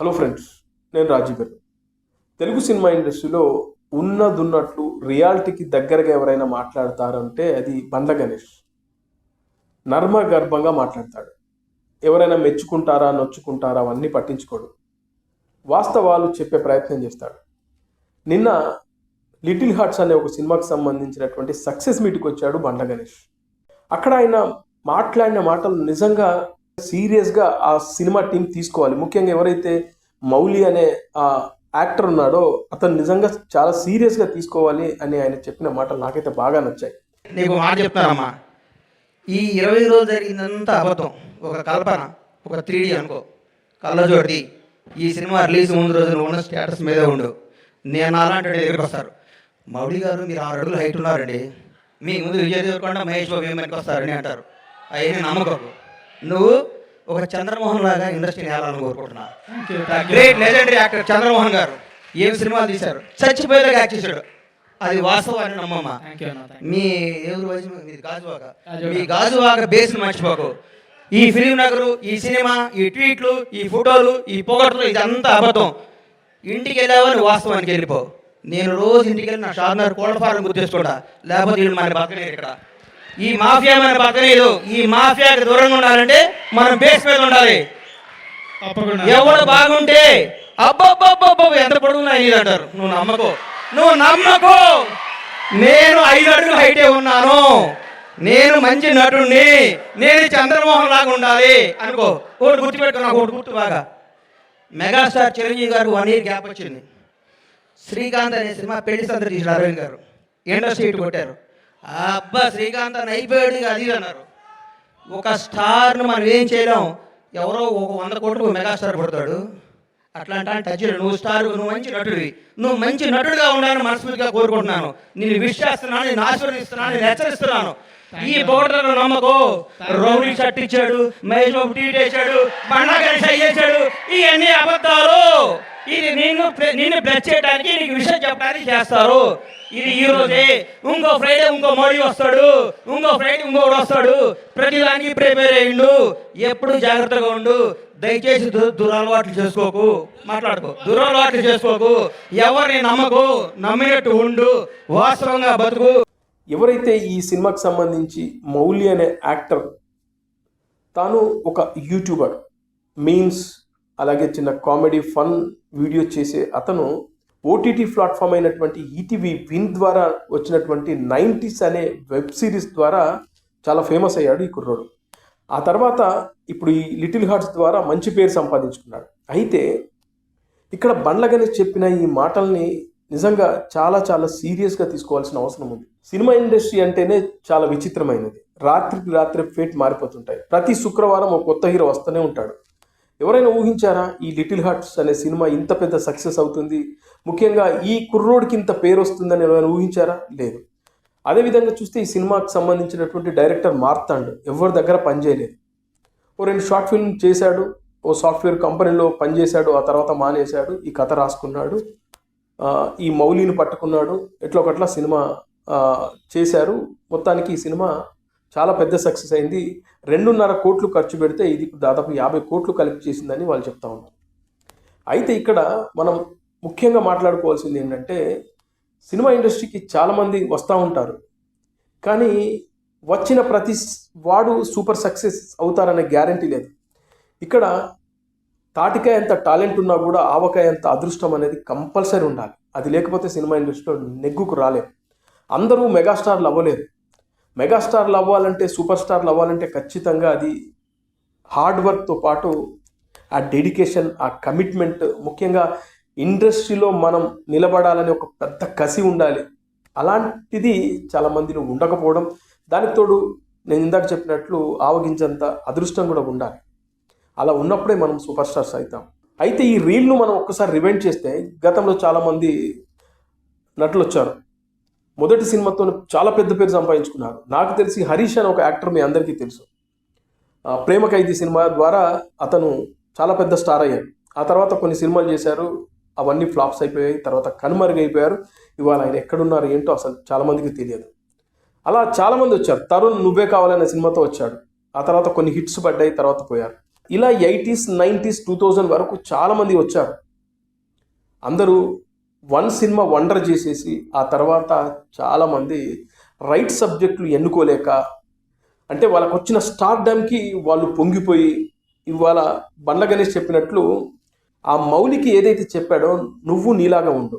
Hello friends నేను రాజీవ్ గారు. Telugu cinema ఇండస్ట్రీలో ఉన్నదున్నట్లు రియాలిటీకి దగ్గరగా ఎవరైనా మాట్లాడతారంటే అది బండ్ల గణేష్. నర్మ గర్భంగా మాట్లాడతాడు. ఎవరైనా మెచ్చుకుంటారా నొచ్చుకుంటారా అవన్నీ పట్టించుకోడు. వాస్తవాలు చెప్పే ప్రయత్నం చేస్తాడు. నిన్న లిటిల్ హార్ట్స్ అనే ఒక సినిమాకి సంబంధించినటువంటి సక్సెస్ మీట్కి వచ్చాడు బండ్ల గణేష్. అక్కడ ఆయన మాట్లాడిన మాటలు నిజంగా సీరియస్గా ఆ సినిమా టీం తీసుకోవాలి. ముఖ్యంగా ఎవరైతే మౌలి అనే ఆ యాక్టర్ ఉన్నాడో అతను నిజంగా చాలా సీరియస్గా తీసుకోవాలి అని ఆయన చెప్పిన మాటలు నాకైతే బాగా నచ్చాయి. నీకు మాట చెప్తానమ్మా. ఈ ఇరవై రోజులు జరిగిందంతా అబద్ధం ఒక కల్పన ఒక త్రీ అనుకో. కళ్ళజోడిది ఈ సినిమా రిలీజ్ ముందు రోజులు ఉన్న స్టేటస్ మీదే ఉండు. నేను అలాంటి ఎదురుకొస్తారు దగ్గరికి వస్తారు. మౌడి గారు మీరు ఆరు అడుగులు హైట్ ఉన్నారండి. మీ ముందు విజయ్ దేవరకొండ మహేష్ బాబు ఏమైనా వస్తారని అంటారు. అవన్నీ నమ్మకం. నువ్వు ఒక చంద్రమోహన్ లాగా ఇండస్ట్రీని వెళ్ళాలని కోరుకుంటున్నా. గ్రేట్ లెజెండరీ యాక్టర్ చంద్రమోహన్ గారు ఏం సినిమాలు తీశారు? చచ్చిపోయేలాగా యాక్ట్ చేశాడు. అది వాస్తవాన్ని నమ్మమ్మా. మీ ఎవరు మీది గాజువాక. మీ గాజువాక బేస్ని మర్చిపోకు. ఈ ఫిలిం నగరు ఈ సినిమా ఈ ట్వీట్లు ఈ ఫోటోలు ఈ పొగట్లు ఇదంతా అబద్ధం. ఇంటికి వెళ్ళావని వాస్తవానికి వెళ్ళిపో. నేను రోజు ఇంటికి వెళ్ళి నా షార్నర్ కోళ్ళ ఫారం గుర్తిస్తుంటా లేకపోతే వీళ్ళు మన పక్కనే ఇక్కడ. ఈ మాఫియా మన పక్కనేదు. ఈ మాఫియాకి దూరంగా ఉండాలంటే మనం బేస్ మీద ఉండాలి. ఎవడు బాగుంటే అబ్బబ్బబ్బబ్బ ఎంత పొడుగున్నా ఇది అంటారు. నువ్వు నమ్మకో. నువ్వు నమ్మకో. నేను ఐదు అడుగులు హైటే ఉన్నాను. నేను మంచి నటుడిని నేను చంద్రమోహన్ లాగా ఉండాలి. అనుకో. ఒకటి గుర్తుపెట్టుకున్నా ఒకటి గుర్తు బాగా. మెగాస్టార్ చిరంజీవి గారు వన్ ఇయర్ గ్యాప్ వచ్చింది. శ్రీకాంత్ అనే సినిమా పెళ్ళి సందడి తీసిన అరవింద్ గారు. ఇండస్ట్రీ కొట్టారు. అబ్బా శ్రీకాంత్ అని అయిపోయాడు అది అన్నారు. ఒక స్టార్ను మనం ఏం చేయలేం? ఎవరో ఒక వంద కోట్లు మెగాస్టార్ పడతాడు. అట్లాంటి టచ్ చేయలేవు. నువ్వు స్టార్ నువ్వు మంచి నటుడివి. నువ్వు మంచి నటుడిగా ఉండాలని మనస్ఫూర్తిగా కోరుకుంటున్నాను. నేను విష్ చేస్తున్నాను నేను ఆశీర్వదిస్తున్నాను నేను హెచ్చరిస్తున్నాను. ఈ బోర్డర్ నమ్మకో. రౌడీ షర్ట్ ఇచ్చాడు మహేష్ బాబు టీవీ వేసాడు బండా గణేష్ ఇవన్నీ అబద్ధాలు. ఇది నిన్ను నిన్ను బ్లడ్ చేయడానికి నీకు విషయం చెప్పడానికి చేస్తారు. ఇది ఈ రోజే. ఇంకో ఫ్రైడే ఇంకో మోడీ వస్తాడు. ఇంకో ఫ్రైడే ఇంకోడు వస్తాడు. ప్రతిదానికి ప్రిపేర్ అయ్యిండు. ఎప్పుడు జాగ్రత్తగా ఉండు. దయచేసి దురలవాట్లు చేసుకోకు. మాట్లాడుకో. దురలవాట్లు చేసుకోకు. ఎవరిని నమ్మకు నమ్మినట్టు ఉండు. వాస్తవంగా బతుకు. ఎవరైతే ఈ సినిమాకి సంబంధించి మౌలి అనే యాక్టర్ తాను ఒక యూట్యూబర్ మీమ్స్ అలాగే చిన్న కామెడీ ఫన్ వీడియో చేసే అతను ఓటీటీ ప్లాట్ఫామ్ అయినటువంటి ఈటీవీ విన్ ద్వారా వచ్చినటువంటి నైంటీస్ అనే వెబ్ సిరీస్ ద్వారా చాలా ఫేమస్ అయ్యాడు ఈ కుర్రోడు. ఆ తర్వాత ఇప్పుడు ఈ లిటిల్ హార్ట్స్ ద్వారా మంచి పేరు సంపాదించుకున్నాడు. అయితే ఇక్కడ బండ్ల గణేష్ చెప్పిన ఈ మాటల్ని నిజంగా చాలా చాలా సీరియస్గా తీసుకోవాల్సిన అవసరం ఉంది. సినిమా ఇండస్ట్రీ అంటేనే చాలా విచిత్రమైనది. రాత్రికి రాత్రి ఫేట్ మారిపోతుంటాయి. ప్రతి శుక్రవారం ఒక కొత్త హీరో వస్తూనే ఉంటాడు. ఎవరైనా ఊహించారా ఈ లిటిల్ హార్ట్స్ అనే సినిమా ఇంత పెద్ద సక్సెస్ అవుతుంది? ముఖ్యంగా ఈ కుర్రోడికి ఇంత పేరు వస్తుందని ఎవరైనా ఊహించారా? లేదు. అదేవిధంగా చూస్తే ఈ సినిమాకి సంబంధించినటువంటి డైరెక్టర్ మార్తాండ్ ఎవరి దగ్గర పనిచేయలేదు ఓ రెండు షార్ట్ ఫిల్మ్ చేశాడు ఓ సాఫ్ట్వేర్ కంపెనీలో పనిచేశాడు ఆ తర్వాత మానేశాడు ఈ కథ రాసుకున్నాడు ఈ మౌలిని పట్టుకున్నాడు ఎట్లా ఒకట్లా సినిమా చేశారు. మొత్తానికి ఈ సినిమా చాలా పెద్ద సక్సెస్ అయింది. రెండున్నర కోట్లు ఖర్చు పెడితే ఇది దాదాపు యాభై కోట్లు కలెక్ట్ చేసిందని వాళ్ళు చెప్తా ఉన్నారు. అయితే ఇక్కడ మనం ముఖ్యంగా మాట్లాడుకోవాల్సింది ఏంటంటే సినిమా ఇండస్ట్రీకి చాలామంది వస్తూ ఉంటారు. కానీ వచ్చిన ప్రతి వాడు సూపర్ సక్సెస్ అవుతారనే గ్యారంటీ లేదు. ఇక్కడ తాటికాయ ఎంత టాలెంట్ ఉన్నా కూడా ఆవకాయ ఎంత అదృష్టం అనేది కంపల్సరీ ఉండాలి. అది లేకపోతే సినిమా ఇండస్ట్రీలో నెగ్గుకు రాలేదు అందరూ మెగాస్టార్లు అవ్వలేదు మెగాస్టార్లు అవ్వాలంటే సూపర్ స్టార్లు అవ్వాలంటే ఖచ్చితంగా అది హార్డ్ వర్క్తో పాటు ఆ డెడికేషన్ ఆ కమిట్మెంట్ ముఖ్యంగా ఇండస్ట్రీలో మనం నిలబడాలని ఒక పెద్ద కసి ఉండాలి. అలాంటిది చాలామందిలో ఉండకపోవడం దానికి తోడు నేను ఇందాక చెప్పినట్లు ఆవగించంత అదృష్టం కూడా ఉండాలి. అలా ఉన్నప్పుడే మనం సూపర్ స్టార్స్ అవుతాం. అయితే ఈ రీల్ను మనం ఒక్కసారి రివైండ్ చేస్తే గతంలో చాలామంది నటులు వచ్చారు. మొదటి సినిమాతో చాలా పెద్ద పేరు సంపాదించుకున్నారు. నాకు తెలిసి హరీష్ అని ఒక యాక్టర్ మీ అందరికీ తెలుసు. ఆ, ప్రేమ ఖైదీ సినిమా ద్వారా అతను చాలా పెద్ద స్టార్ అయ్యాడు. ఆ తర్వాత కొన్ని సినిమాలు చేశారు. అవన్నీ ఫ్లాప్స్ అయిపోయాయి. తర్వాత కనుమరుగైపోయారు. ఇవాళ ఆయన ఎక్కడున్నారు ఏంటో అసలు చాలామందికి తెలియదు. అలా చాలామంది వచ్చారు. తరుణ్ నువ్వే కావాలనే సినిమాతో వచ్చాడు. ఆ తర్వాత కొన్ని హిట్స్ పడ్డాయి తర్వాత పోయారు. ఇలా ఎయిటీస్ నైంటీస్ టూ థౌజండ్ వరకు చాలామంది వచ్చారు. అందరూ వన్ సినిమా వండర్ చేసేసి ఆ తర్వాత చాలామంది రైట్ సబ్జెక్టులు ఎన్నుకోలేక అంటే వాళ్ళకు వచ్చిన స్టార్ డ్యామ్కి వాళ్ళు పొంగిపోయి ఇవాళ బండ్ల గణేష్ చెప్పినట్లు ఆ మౌలికి ఏదైతే చెప్పాడో నువ్వు నీలాగా ఉండు.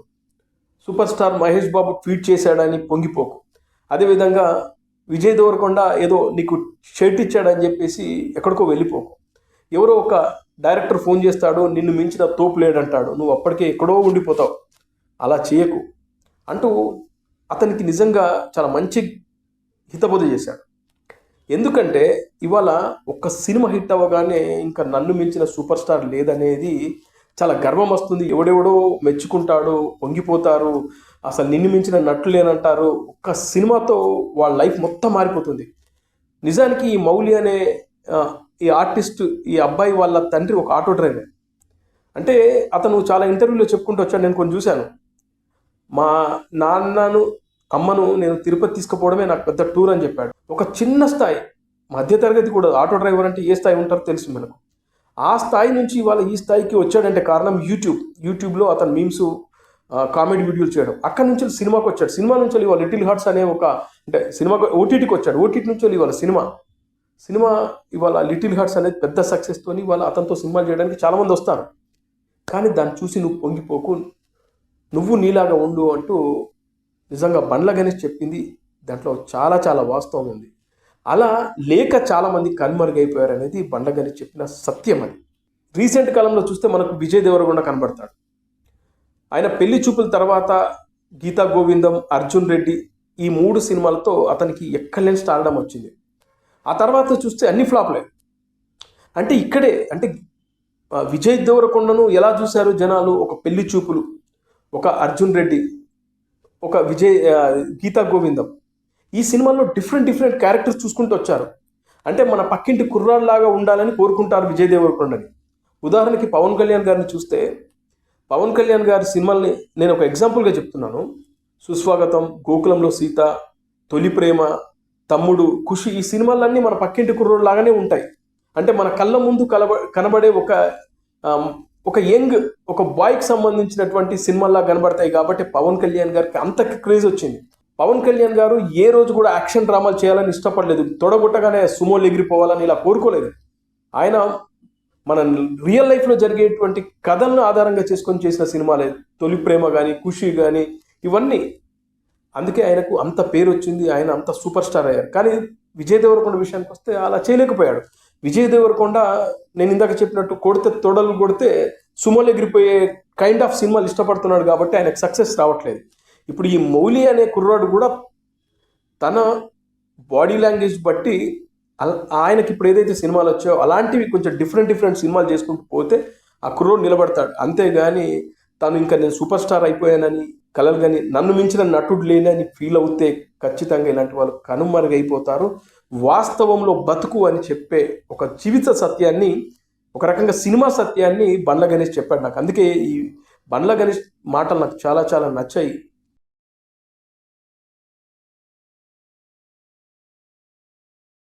Super star Mahesh Babu tweet చేశాడని పొంగిపోకు. అదేవిధంగా విజయ్ దేవరకొండ ఏదో నీకు షర్ట్ ఇచ్చాడని చెప్పేసి ఎక్కడికో వెళ్ళిపోకు. ఎవరో ఒక డైరెక్టర్ ఫోన్ చేస్తాడు నిన్ను మించిన తోపు లేడంటాడు నువ్వు అప్పటికే ఎక్కడో ఉండిపోతావు. అలా చేయకు అంటూ అతనికి నిజంగా చాలా మంచి హితబోధ చేశాడు. ఎందుకంటే ఇవాళ ఒక్క సినిమా హిట్ అవ్వగానే ఇంకా నన్ను మించిన సూపర్ స్టార్ లేదనేది చాలా గర్వం వస్తుంది. ఎవడెవడో మెచ్చుకుంటాడు పొంగిపోతారు అసలు నిన్ను మించిన నట్లు లేనంటారు. ఒక్క సినిమాతో వాళ్ళ లైఫ్ మొత్తం మారిపోతుంది. నిజానికి ఈ మౌలి అనే ఈ ఆర్టిస్ట్ ఈ అబ్బాయి వాళ్ళ తండ్రి ఒక ఆటో డ్రైవర్. అంటే అతను చాలా ఇంటర్వ్యూలో చెప్పుకుంటూ వచ్చాడు నేను కొన్ని చూశాను. మా నాన్నను అమ్మను నేను తిరుపతి తీసుకుపోవడమే నాకు పెద్ద టూర్ అని చెప్పాడు. ఒక చిన్న స్థాయి మధ్యతరగతి కూడా ఆటో డ్రైవర్ అంటే ఏ స్థాయి ఉంటారో తెలుసు మనకు. ఆ స్థాయి నుంచి ఇవాళ ఈ స్థాయికి వచ్చాడంటే కారణం యూట్యూబ్ యూట్యూబ్లో అతను మీమ్స్ కామెడీ వీడియోలు చేయడం. అక్కడి నుంచి సినిమాకి వచ్చాడు. సినిమా నుంచి ఇవాళ లిటిల్ హార్ట్స్ అనే ఒక అంటే సినిమా ఓటీటీకి వచ్చాడు. ఓటీటీ నుంచి ఇవాళ సినిమా. సినిమా ఇవాళ లిటిల్ హార్ట్స్ అనేది పెద్ద సక్సెస్తో ఇవాళ అతనితో సినిమాలు చేయడానికి చాలామంది వస్తారు. కానీ దాన్ని చూసి నువ్వు పొంగిపోకు. నువ్వు నీలాగా ఉండు అంటూ నిజంగా బండ్ల గణేష్ చెప్పింది దాంట్లో చాలా చాలా వాస్తవం ఉంది. అలా లేక చాలామంది కనుమరుగైపోయారు అనేది బండ్ల గణేష్ చెప్పిన సత్యం అది. రీసెంట్ కాలంలో చూస్తే మనకు విజయ్ దేవరకొండ కనబడతాడు. ఆయన పెళ్ళి చూపుల తర్వాత గీతా గోవిందం అర్జున్ రెడ్డి ఈ మూడు సినిమాలతో అతనికి ఎక్కలేని స్టార్డం వచ్చింది. ఆ తర్వాత చూస్తే అన్ని ఫ్లాప్లే. అంటే ఇక్కడే అంటే విజయ్ దేవరకొండను ఎలా చూశారు జనాలు? ఒక పెళ్ళి చూపులు ఒక అర్జున్ రెడ్డి ఒక విజయ్ గీతా గోవిందం ఈ సినిమాల్లో డిఫరెంట్ డిఫరెంట్ క్యారెక్టర్స్ చూసుకుంటూ వచ్చారు. అంటే మన పక్కింటి కుర్రాళ్ళలాగా ఉండాలని కోరుకుంటారు విజయ్ దేవరకొండని. ఉదాహరణకి పవన్ కళ్యాణ్ గారిని చూస్తే పవన్ కళ్యాణ్ గారి సినిమాల్ని నేను ఒక ఎగ్జాంపుల్గా చెప్తున్నాను. సుస్వాగతం గోకులంలో సీత తొలి ప్రేమ తమ్ముడు ఖుషి ఈ సినిమాలన్నీ మన పక్కింటి కుర్రోడు లాగానే ఉంటాయి. అంటే మన కళ్ళ ముందు కలబ కనబడే ఒక ఒక యంగ్ ఒక బాయ్కి సంబంధించినటువంటి సినిమాలా కనబడతాయి కాబట్టి పవన్ కళ్యాణ్ గారికి అంత క్రేజ్ వచ్చింది. పవన్ కళ్యాణ్ గారు ఏ రోజు కూడా యాక్షన్ డ్రామాలు చేయాలని ఇష్టపడలేదు. తొడగొట్టగానే సుమోలు ఎగిరిపోవాలని ఇలా కోరుకోలేదు. ఆయన మన రియల్ లైఫ్లో జరిగేటువంటి కథలను ఆధారంగా చేసుకొని చేసిన సినిమాలే. తొలి ప్రేమ కానీ ఖుషి కానీ ఇవన్నీ. అందుకే ఆయనకు అంత పేరు వచ్చింది. ఆయన అంత సూపర్ స్టార్ అయ్యారు. కానీ విజయ్ దేవరకొండ విషయానికి వస్తే అలా చేయలేకపోయాడు. విజయ్ దేవరకొండ నేను ఇందాక చెప్పినట్టు కొడితే తొడలు కొడితే సుమోలు ఎగిరిపోయే కైండ్ ఆఫ్ సినిమాలు ఇష్టపడుతున్నాడు కాబట్టి ఆయనకు సక్సెస్ రావట్లేదు. ఇప్పుడు ఈ మౌలి అనే కుర్రాడు కూడా తన బాడీ లాంగ్వేజ్ బట్టి ఆయనకి ఇప్పుడు ఏదైతే సినిమాలు వచ్చాయో అలాంటివి కొంచెం డిఫరెంట్ డిఫరెంట్ సినిమాలు చేసుకుంటూ పోతే ఆ కుర్రోడు నిలబడతాడు. అంతేగాని తను ఇంకా నేను సూపర్ స్టార్ అయిపోయానని కలలు కానీ నన్ను మించిన నటుడు లేనని ఫీల్ అవుతే ఖచ్చితంగా ఇలాంటి వాళ్ళు కనుమరుగైపోతారు. వాస్తవంలో బతుకు అని చెప్పే ఒక జీవిత సత్యాన్ని ఒక రకంగా సినిమా సత్యాన్ని బండ్ల గణేష్ చెప్పాడు నాకు. అందుకే ఈ బండ్ల గణేష్ మాటలు నాకు చాలా చాలా నచ్చాయి.